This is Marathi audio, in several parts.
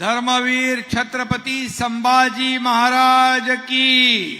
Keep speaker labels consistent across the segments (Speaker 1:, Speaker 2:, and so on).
Speaker 1: धर्मवीर छत्रपती संभाजी महाराज की।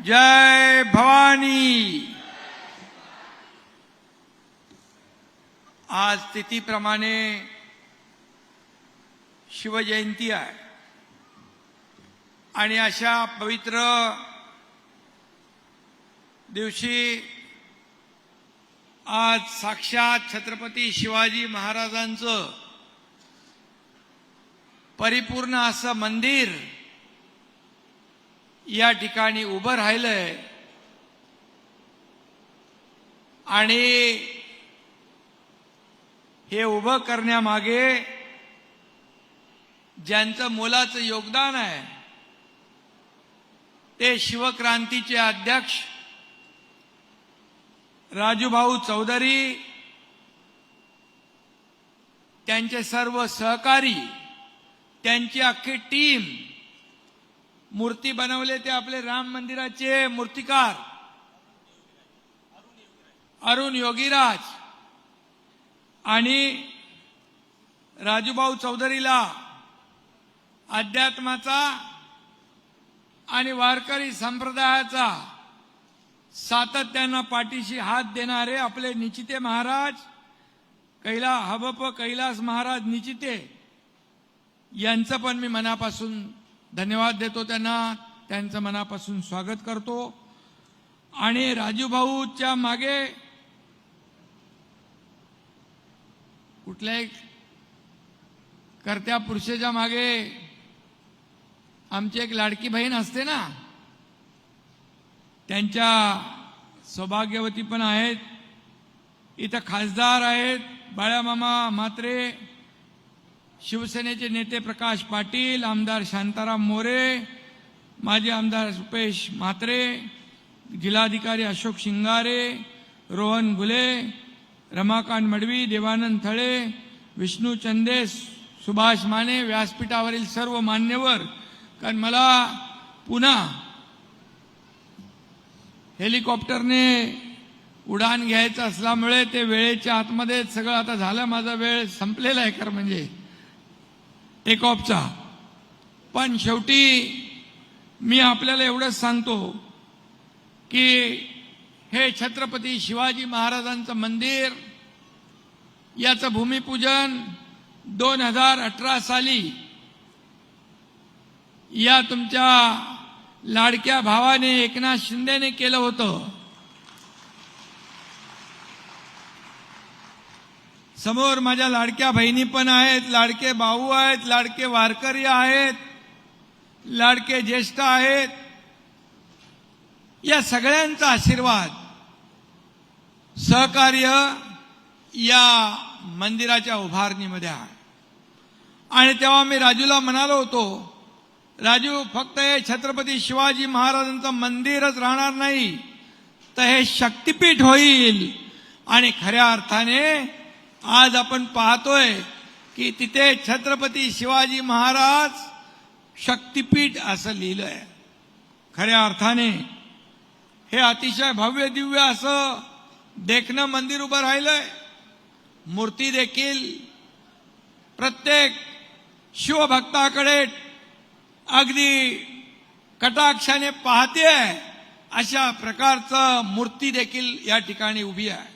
Speaker 1: जय भवानी। आज तिथीप्रमाणे शिवजयंती आहे. आणि अशा पवित्र दिवशी आज साक्षात छत्रपती शिवाजी महाराजांचं परिपूर्ण असं मंदिर या ठिकाणी उभं राहिलंय. आणि हे उभं करण्यामागे ज्यांचं मोलाचं योगदान आहे ते शिवक्रांतीचे अध्यक्ष राजूभाऊ चौधरी त्यांचे सर्व सहकारी त्यांची अख्खी टीम मूर्ती बनवले ते आपले राम मंदिराचे मूर्तिकार. अरुण योगीराज आणि राजूभाऊ चौधरीला अध्यात्माचा आणि वारकरी संप्रदायाचा सातत्यानं पाठीशी हात देणारे आपले निचिते महाराज कैला हबप कैलास महाराज निचिते यांचं पण मी मनापासून धन्यवाद देतो त्यांना. त्यांचं मनापासून स्वागत करतो. आणि राजूभाऊच्या मागे कुठल्याही करत्या पुरुषाच्या मागे आमची एक लाडकी बहीण असते ना? त्यांच्या सौभाग्यवती पण आहेत. इथं खासदार आहेत. बाळामामा म्हात्रे शिवसेनेचे नेते प्रकाश पाटील आमदार शांताराम मोरे माजी आमदार रुपेश म्हात्रे जिल्हाधिकारी अशोक शिंगारे रोहन घुले रमाकांत मडवी देवानंद थळे विष्णू चंदे सुभाष माने व्यासपीठावरील सर्व मान्यवर. कारण मला पुन्हा हेलिकॉप्टरने उडान घ्यायचं असल्यामुळे ते वेळेच्या आतमध्ये सगळं आता झालं. माझा वेळ संपलेला आहे खरं म्हणजे. टेक ऑफचा पण शेवटी मी आपल्याला एवढंच सांगतो की हे छत्रपती शिवाजी महाराजांचं मंदिर याचं भूमिपूजन दोन हजार अठरा साली या तुमच्या लाडक्या भावाने एकनाथ शिंदेने केलं होतं. समोर माझ्या लाडक्या बहिणी पण आहेत लाडके भाऊ आहेत लाडके वारकरी आहेत लाडके ज्येष्ठ आहेत. या सगळ्यांचा आशीर्वाद सहकार्य या मंदिराच्या उभारणीमध्ये आहे. आणि तेव्हा मी राजूला म्हणालो होतो राजू फक्त हे छत्रपती शिवाजी महाराजांचं मंदिरच राहणार नाही तर हे शक्तिपीठ होईल आणि खऱ्या अर्थाने आज आपण पाहतोय की तिथे छत्रपती शिवाजी महाराज शक्तिपीठ असं लिहिलंय. खऱ्या अर्थाने हे अतिशय भव्य दिव्य असं देखणं मंदिर उभं राहिलंय. मूर्ती देखील प्रत्येक शिवभक्ताकडे अगदी कटाक्षाने पाहते अशा प्रकारचं मूर्ती देखील या ठिकाणी उभी आहे.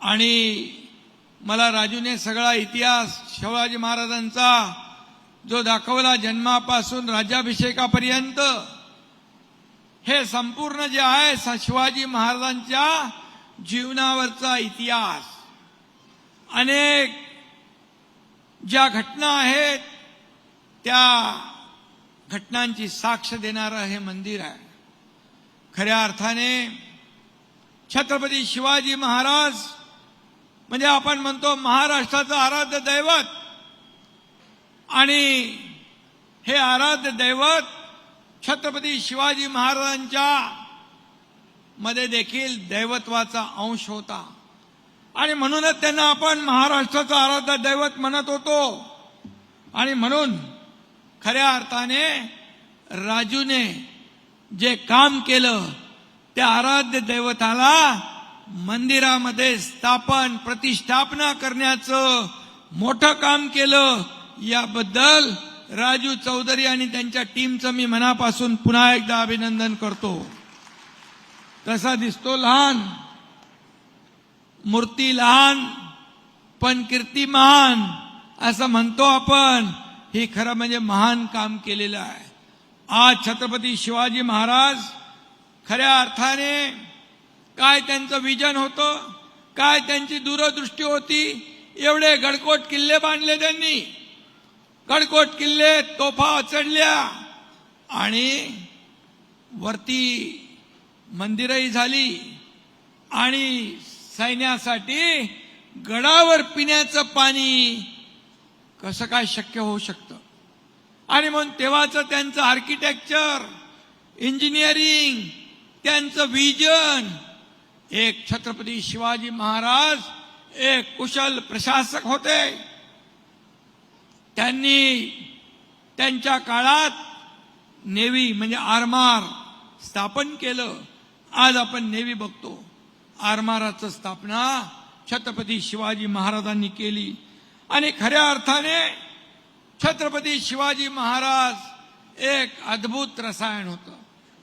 Speaker 1: आणि मला राजूने सगळा इतिहास शिवाजी महाराजांचा जो दाखवला जन्मापासून राज्याभिषेकापर्यंत हे संपूर्ण जे आहे स- शिवाजी महाराजांच्या जीवनावरचा इतिहास. अनेक ज्या घटना आहेत त्या घटनांची साक्ष देणारं हे मंदिर आहे. खऱ्या अर्थाने छत्रपती शिवाजी महाराज म्हणजे आपण म्हणतो महाराष्ट्राचं आराध्य दैवत. आणि हे आराध्य दैवत छत्रपती शिवाजी महाराजांच्या मध्ये देखील दैवत्वाचा अंश होता. आणि म्हणूनच त्यांना आपण महाराष्ट्राचं आराध्य दैवत म्हणत होतो. आणि म्हणून खऱ्या अर्थाने राजूने जे काम केलं त्या आराध्य दैवताला मंदिरामध्ये स्थापन प्रतिष्ठापना करण्याचं मोठं काम केलं. याबद्दल राजू चौधरी आणि त्यांच्या टीमचं मी मनापासून पुन्हा एकदा अभिनंदन करतो. तसा दिसतो लहान. मूर्ती लहान पण कीर्ती महान असं म्हणतो आपण. हे खरं म्हणजे महान काम केलेलं आहे. आज छत्रपती शिवाजी महाराज खऱ्या अर्थाने काय त्यांचं विजन होतं? काय त्यांची दूरदृष्टी होती? एवढे गडकोट किल्ले बांधले त्यांनी. गडकोट किल्ले तोफा चढल्या. आणि वरती मंदिरही झाली. आणि सैन्यासाठी गडावर पिण्याचं पाणी कसं काय शक्य होऊ शकतं? आणि मग तेव्हाचं त्यांचं आर्किटेक्चर इंजिनिअरिंग त्यांचं विजन एक छत्रपती शिवाजी महाराज एक कुशल प्रशासक होते. त्यांनी त्यांच्या काळात नेव्ही म्हणजे आरमार स्थापन केलं. आज आपण नेव्ही बघतो. आरमाराचं स्थापना छत्रपती शिवाजी महाराजांनी केली. आणि खऱ्या अर्थाने छत्रपती शिवाजी महाराज एक अद्भुत रसायन होतं.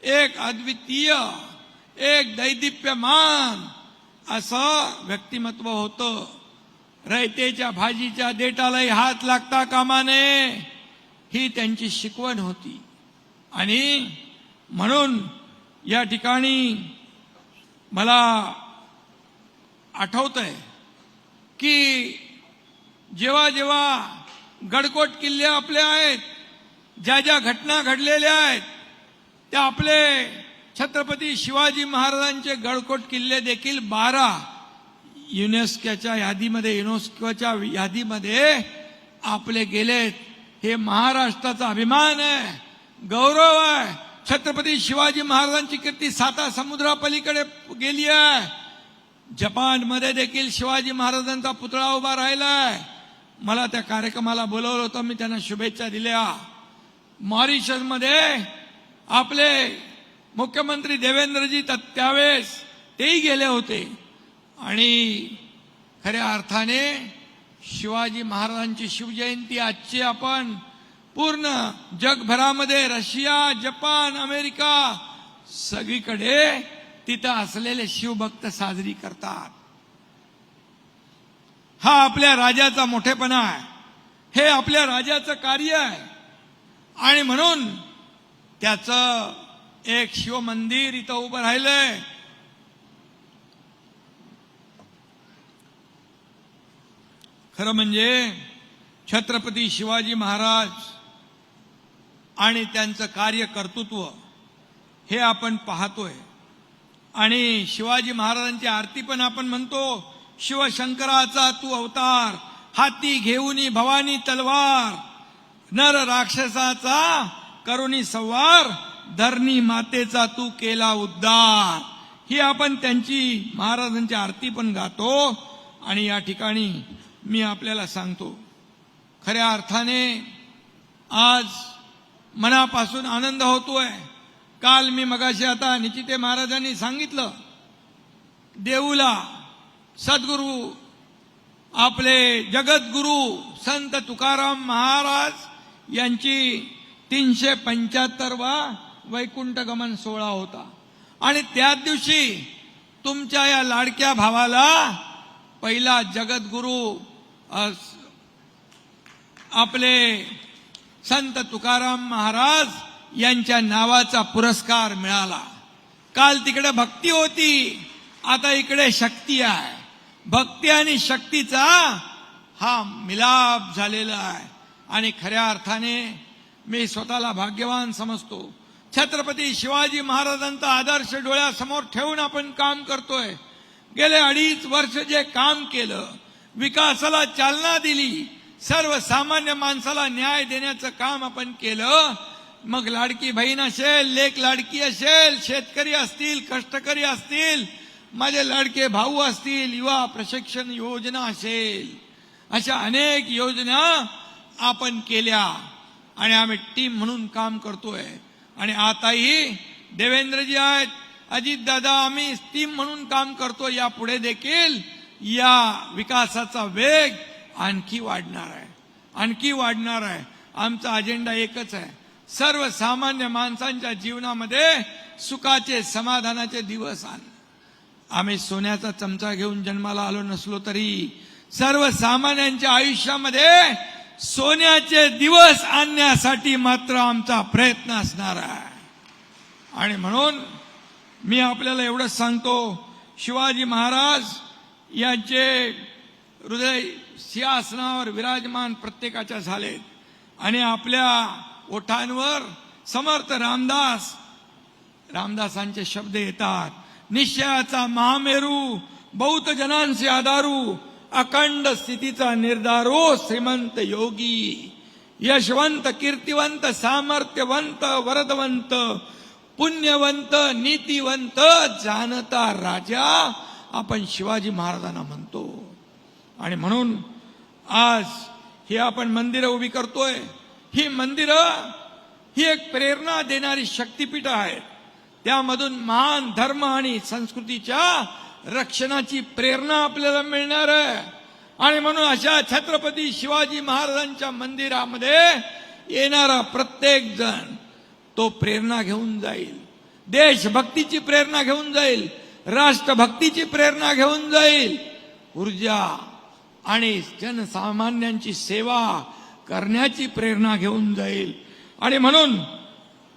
Speaker 1: एक अद्वितीय एक दैदिप्यमान असं व्यक्तिमत्व होतं. रयतेच्या भाजीच्या देटालाही हात लागता कामा नये ही त्यांची शिकवण होती. आणि म्हणून या ठिकाणी मला आठवत आहे की जेव्हा जेव्हा गडकोट किल्ले आपले आहेत ज्या ज्या घटना घडलेल्या आहेत त्या आपले छत्रपती शिवाजी महाराजांचे गडकोट किल्ले देखील बारा युनेस्कोच्या यादीमध्ये युनेस्कोच्या यादीमध्ये आपले गेलेत. हे महाराष्ट्राचा अभिमान आहे गौरव आहे. छत्रपती शिवाजी महाराजांची कीर्ती साता समुद्रापलीकडे गेली आहे. जपानमध्ये देखील शिवाजी महाराजांचा पुतळा उभा राहिलाय मला त्या कार्यक्रमाला बोलवलं होतं मी त्यांना शुभेच्छा दिल्या. मॉरिशसमध्ये आपले मुख्यमंत्री देवेंद्रजी त- त्यावेळेस तेही गेले होते. आणि खऱ्या अर्थाने शिवाजी महाराजांची शिवजयंती आजची आपण पूर्ण जगभरामध्ये रशिया जपान अमेरिका सगळीकडे तिथं असलेले शिवभक्त साजरी करतात. हा आपल्या राजाचा मोठेपणा आहे. हे आपल्या राजाचं कार्य आहे. आणि म्हणून त्याचं एक शिव मंदिर इथं उभं राहिलंय. खरं म्हणजे छत्रपती शिवाजी महाराज आणि त्यांचं कार्य कर्तृत्व हे आपण पाहतोय. आणि शिवाजी महाराजांची आरती पण आपण म्हणतो शिवशंकराचा तू अवतार हाती घेऊनी भवानी तलवार नर राक्षसाचा करुणी संवार धरणी मातेचा तू केला उद्धार. ही आपण त्यांची महाराजांची आरती पण गातो आणि या ठिकाणी मी आपल्याला सांगतो. खऱ्या अर्थाने आज मनापासून आनंद होतोय. काल मी मगाशी आता निचिते महाराजांनी सांगितलं देऊला सद्गुरू आपले जगद्गुरू संत तुकाराम महाराज यांची तीनशे पंच्याहत्तरवा वैकुंठ गमन सोहळा होता. आणि त्याच दिवशी तुमच्या या लाडक्या भावाला पहिला जगद्गुरू आपले संत तुकाराम महाराज यांच्या नावाचा पुरस्कार मिळाला. काल तिकडे भक्ती होती आता इकडे शक्ती आहे. भक्ती आणि शक्तीचा हा मिलाप झालेला आहे. आणि खऱ्या अर्थाने मी स्वतःला भाग्यवान समजतो. छत्रपती शिवाजी महाराजांचा आदर्श डोळ्यासमोर ठेवून आपण काम करतोय. गेले अडीच वर्ष जे काम केलं विकासाला चालना दिली सर्वसामान्य माणसाला न्याय देण्याचं काम आपण केलं मग लाडकी बहीण असेल लेख लाडकी असेल शेतकरी असतील कष्टकरी असतील माझे लाडके भाऊ असतील युवा प्रशिक्षण योजना असेल. अशा अनेक योजना आपण केल्या आणि आम्ही टीम म्हणून काम करतोय. आणि आताही देवेंद्रजी आहेत अजितदादा आम्ही स्टीम म्हणून काम करतो या पुढे देखील या विकासाचा वेग आणखी वाढणार आहे. आणखी वाढणार आहे. आमचा अजेंडा एकच आहे. सर्वसामान्य माणसांच्या जीवनामध्ये सुखाचे समाधानाचे दिवस आण. आम्ही सोन्याचा चमचा घेऊन जन्माला आलो नसलो तरी सर्वसामान्यांच्या आयुष्यामध्ये सोन्याचे दिवस आणण्यासाठी मात्र आमचा प्रयत्न असणार आहे. आणि म्हणून मी आपल्याला एवढंच सांगतो शिवाजी महाराज यांचे हृदय सिंहासनावर विराजमान प्रत्येकाच्या झालेत. आणि आपल्या ओठांवर समर्थ रामदास रामदासांचे शब्द येतात निश्चयाचा महामेरू बहुत जनांचे आधारू अखंड स्थितीचा निर्धारो. श्रीमंत योगी यशवंत कीर्तिवंत सामर्थ्यवंत वरदवंत पुण्यवंत नीतिवंत जाणता राजा आपण शिवाजी महाराजांना म्हणतो. आणि म्हणून आज हे आपण मंदिरं उभी करतोय. ही मंदिरं ही एक प्रेरणा देणारी शक्तीपीठ आहेत. त्यामधून महान धर्म आणि संस्कृतीच्या रक्षणाची प्रेरणा आपल्याला मिळणार आहे. आणि म्हणून अशा छत्रपती शिवाजी महाराजांच्या मंदिरामध्ये येणारा प्रत्येक जण तो प्रेरणा घेऊन जाईल. देशभक्तीची प्रेरणा घेऊन जाईल. राष्ट्रभक्तीची प्रेरणा घेऊन जाईल. ऊर्जा आणि जनसामान्यांची सेवा करण्याची प्रेरणा घेऊन जाईल. आणि म्हणून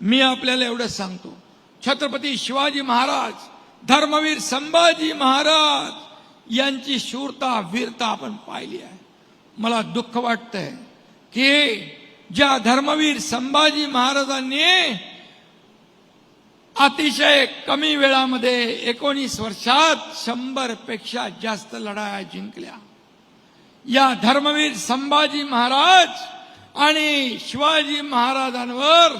Speaker 1: मी आपल्याला एवढंच सांगतो. छत्रपती शिवाजी महाराज धर्मवीर संभाजी महाराज यांची शूरता वीरता आपण पाहिली आहे. मला दुःख वाटतंय की ज्या धर्मवीर संभाजी महाराजांनी अतिशय कमी वेळामध्ये एकोणीस वर्षात शंभरपेक्षा जास्त लढाया जिंकल्या. या धर्मवीर संभाजी महाराज आणि शिवाजी महाराजांवर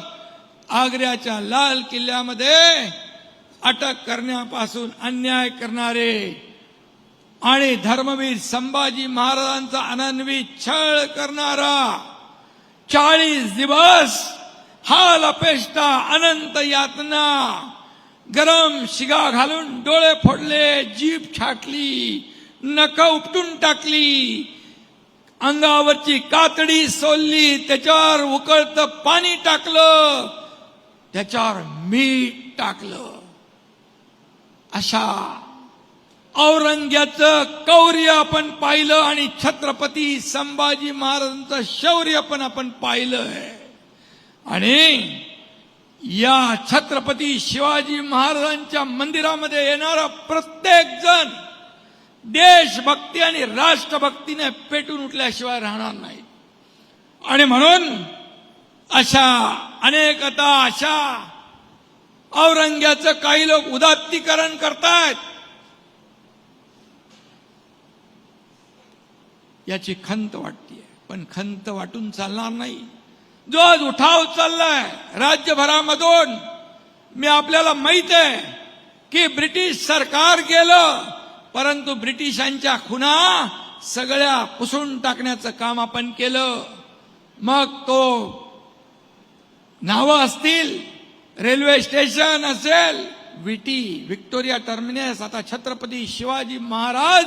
Speaker 1: आग्र्याच्या लाल किल्ल्यामध्ये अटक करण्यापासून अन्याय करणारे आणि धर्मवीर संभाजी महाराजांचा अनन्वी छळ करणारा चाळीस दिवस हाल अपेष्टा अनंत यातना गरम शिगा घालून डोळे फोडले जीभ छाटली नख उपटून टाकली अंगावरची कातडी सोलली त्याच्यावर उकळत पाणी टाकलं त्याच्यावर मीठ टाकलं. अशा औरंग्याचं कौर्य आपण पाहिलं आणि छत्रपती संभाजी महाराजांचं शौर्य पण आपण पाहिलंय आणि या छत्रपती शिवाजी महाराजांच्या मंदिरामध्ये येणारा प्रत्येक जण देशभक्ती आणि राष्ट्रभक्तीने पेटून उठल्याशिवाय राहणार नाही. आणि म्हणून अशा अनेकता अशा औरंग्याचं काही लोक उदात्तीकरण करतायत. याची खंत वाटतीये पण खंत वाटून चालणार नाही. जो आज उठाव चाललाय राज्यभरामधून. मी आपल्याला माहीत आहे की ब्रिटिश सरकार गेलं परंतु ब्रिटिशांच्या खुना सगळ्या पुसून टाकण्याचं काम आपण केलं. मग तो नावं असतील रेल्वे स्टेशन असेल विटी व्हिक्टोरिया टर्मिनस आता छत्रपती शिवाजी महाराज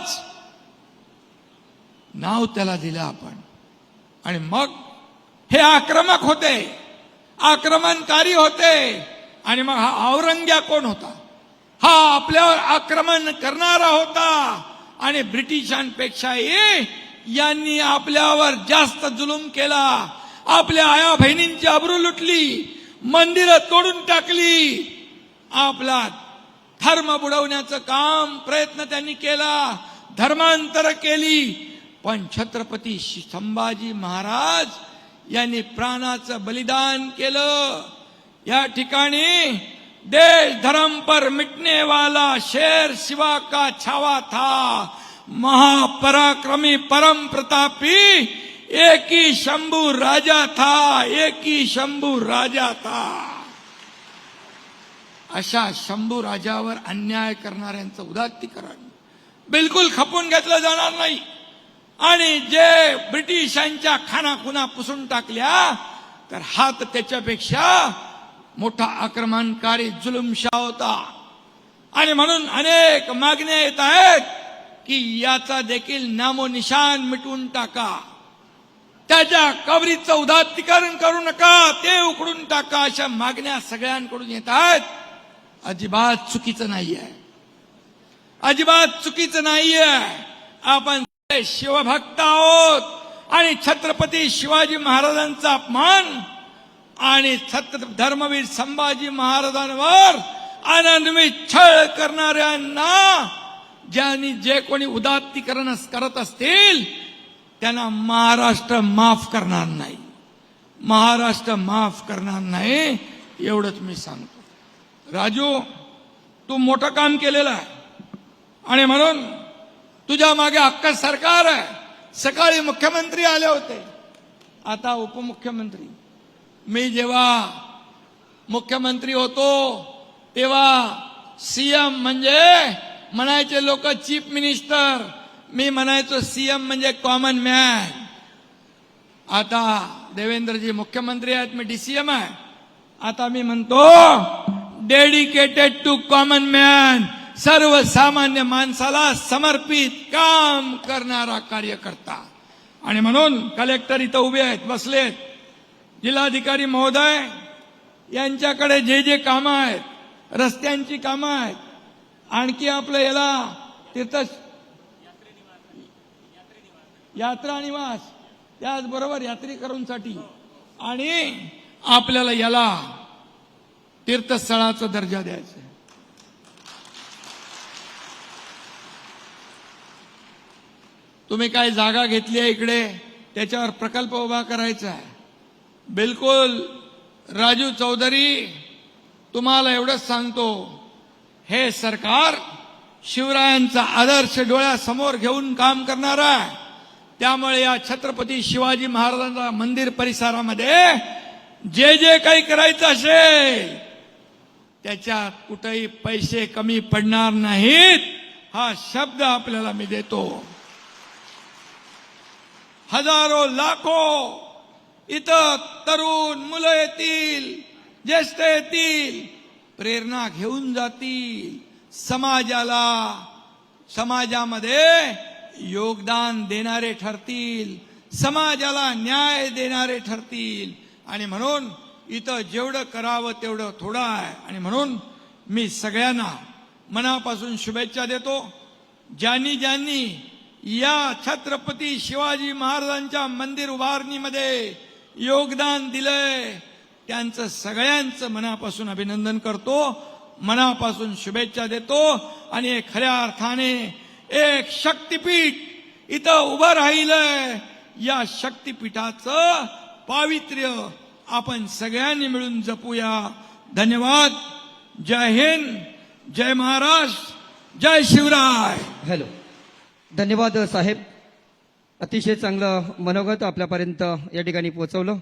Speaker 1: नाव त्याला दिलं आपण. आणि मग हे आक्रमक होते आक्रमणकारी होते आणि मग हा औरंग्या कोण होता? हा आपल्यावर आक्रमण करणारा होता. आणि ब्रिटिशांपेक्षाही यांनी आपल्यावर जास्त जुलूम केला. आपल्या आया बहिणींची अब्रू लुटली. मंदिरं तोडून टाकली. आपला धर्म बुडवण्याचं काम प्रयत्न त्यांनी केला. धर्मांतर केली. पण छत्रपती संभाजी महाराज यांनी प्राणाचं बलिदान केलं. या ठिकाणी देश धर्म पर मिटने वाला शेर शिवा का छावा था. महापराक्रमी परम प्रतापी एक ही शंभू राजा था एक ही शंभू राजा था. अशा शंभू राजावर अन्याय करणाऱ्यांचं उदात्तीकरण बिलकुल खपून घेतलं जाणार नाही. आणि जे ब्रिटिशांच्या खानाखुना पुसून टाकल्या तर हात त्याच्यापेक्षा मोठा आक्रमणकारी जुलुमशा होता. आणि म्हणून अनेक मागण्या येत आहेत की याचा देखील नामोनिशान मिटवून टाका. त्याच्या कबरीचं उदात्तीकरण करू नका. ते उकडून टाका. अशा मागण्या सगळ्यांकडून येत आहेत. अजिबात चुकीचं नाहीये. अजिबात चुकीचं नाहीये. आपण शिवभक्त आहोत. आणि छत्रपती शिवाजी महाराजांचा अपमान आणि छत्र धर्मवीर संभाजी महाराजांवर अनन्वित छळ करणाऱ्यांना ज्यांनी जे कोणी उदात्तीकरण करत असतील त्यांना महाराष्ट्र माफ करणार नाही. महाराष्ट्र माफ करणार नाही एवढंच मी सांगतो. राजू तू मोठं काम केलेलं आहे. आणि म्हणून तुझ्या मागे हक्क सरकार आहे. सकाळी मुख्यमंत्री आले होते. आता उपमुख्यमंत्री. मी जेव्हा मुख्यमंत्री होतो तेव्हा सीएम म्हणजे म्हणायचे लोक चीफ मिनिस्टर मी म्हणायचो सीएम म्हणजे कॉमन मॅन आता देवेंद्रजी मुख्यमंत्री आहेत मी डीसीएम आहे. आता मी म्हणतो डेडिकेटेड टू कॉमन मॅन सर्वसामान्य माणसाला समर्पित काम करणारा कार्यकर्ता. आणि म्हणून कलेक्टर इथं उभे आहेत बसलेत. जिल्हाधिकारी महोदय यांच्याकडे जे जे कामं आहेत रस्त्यांची कामं आहेत आणखी आपलं याला तिथं यात्रा निवास त्याचबरोबर यात्रेकरूंसाठी. आणि आपल्याला याला तीर्थस्थळाचा दर्जा द्यायचा तुम्ही काय जागा घेतली आहे इकडे? त्याच्यावर प्रकल्प उभा करायचा आहे. बिलकुल राजू चौधरी तुम्हाला एवढंच सांगतो. हे सरकार शिवरायांचा आदर्श डोळ्यासमोर घेऊन काम करणार आहे. त्यामुळे या छत्रपती शिवाजी महाराजांचा मंदिर परिसरामध्ये जे जे काही करायचं असेल त्याच्यात कुठेही पैसे कमी पडणार नाहीत हा शब्द आपल्याला मी देतो. हजारो लाखो इथं तरुण मुलं येतील ज्येष्ठ येतील प्रेरणा घेऊन जातील. समाजाला समाजामध्ये योगदान देणारे ठरतील समाजाला न्याय देणारे ठरतील. आणि म्हणून इथं जेवढं करावं तेवढं थोडं आहे. आणि म्हणून मी सगळ्यांना मनापासून शुभेच्छा देतो. ज्यांनी ज्यांनी या छत्रपती शिवाजी महाराजांच्या मंदिर उभारणीमध्ये योगदान दिलंय त्यांचं सगळ्यांचं मनापासून अभिनंदन करतो. मनापासून शुभेच्छा देतो. आणि खऱ्या अर्थाने एक शक्तिपीठ इथं उभं राहिलंय. या शक्तिपीठाचं पावित्र्य आपण सगळ्यांनी मिळून जपूया. धन्यवाद. जय हिंद. जय महाराष्ट्र. जय शिवराय.
Speaker 2: हॅलो. धन्यवाद साहेब. अतिशय चांगलं मनोगत आपल्यापर्यंत या ठिकाणी पोहोचवलं.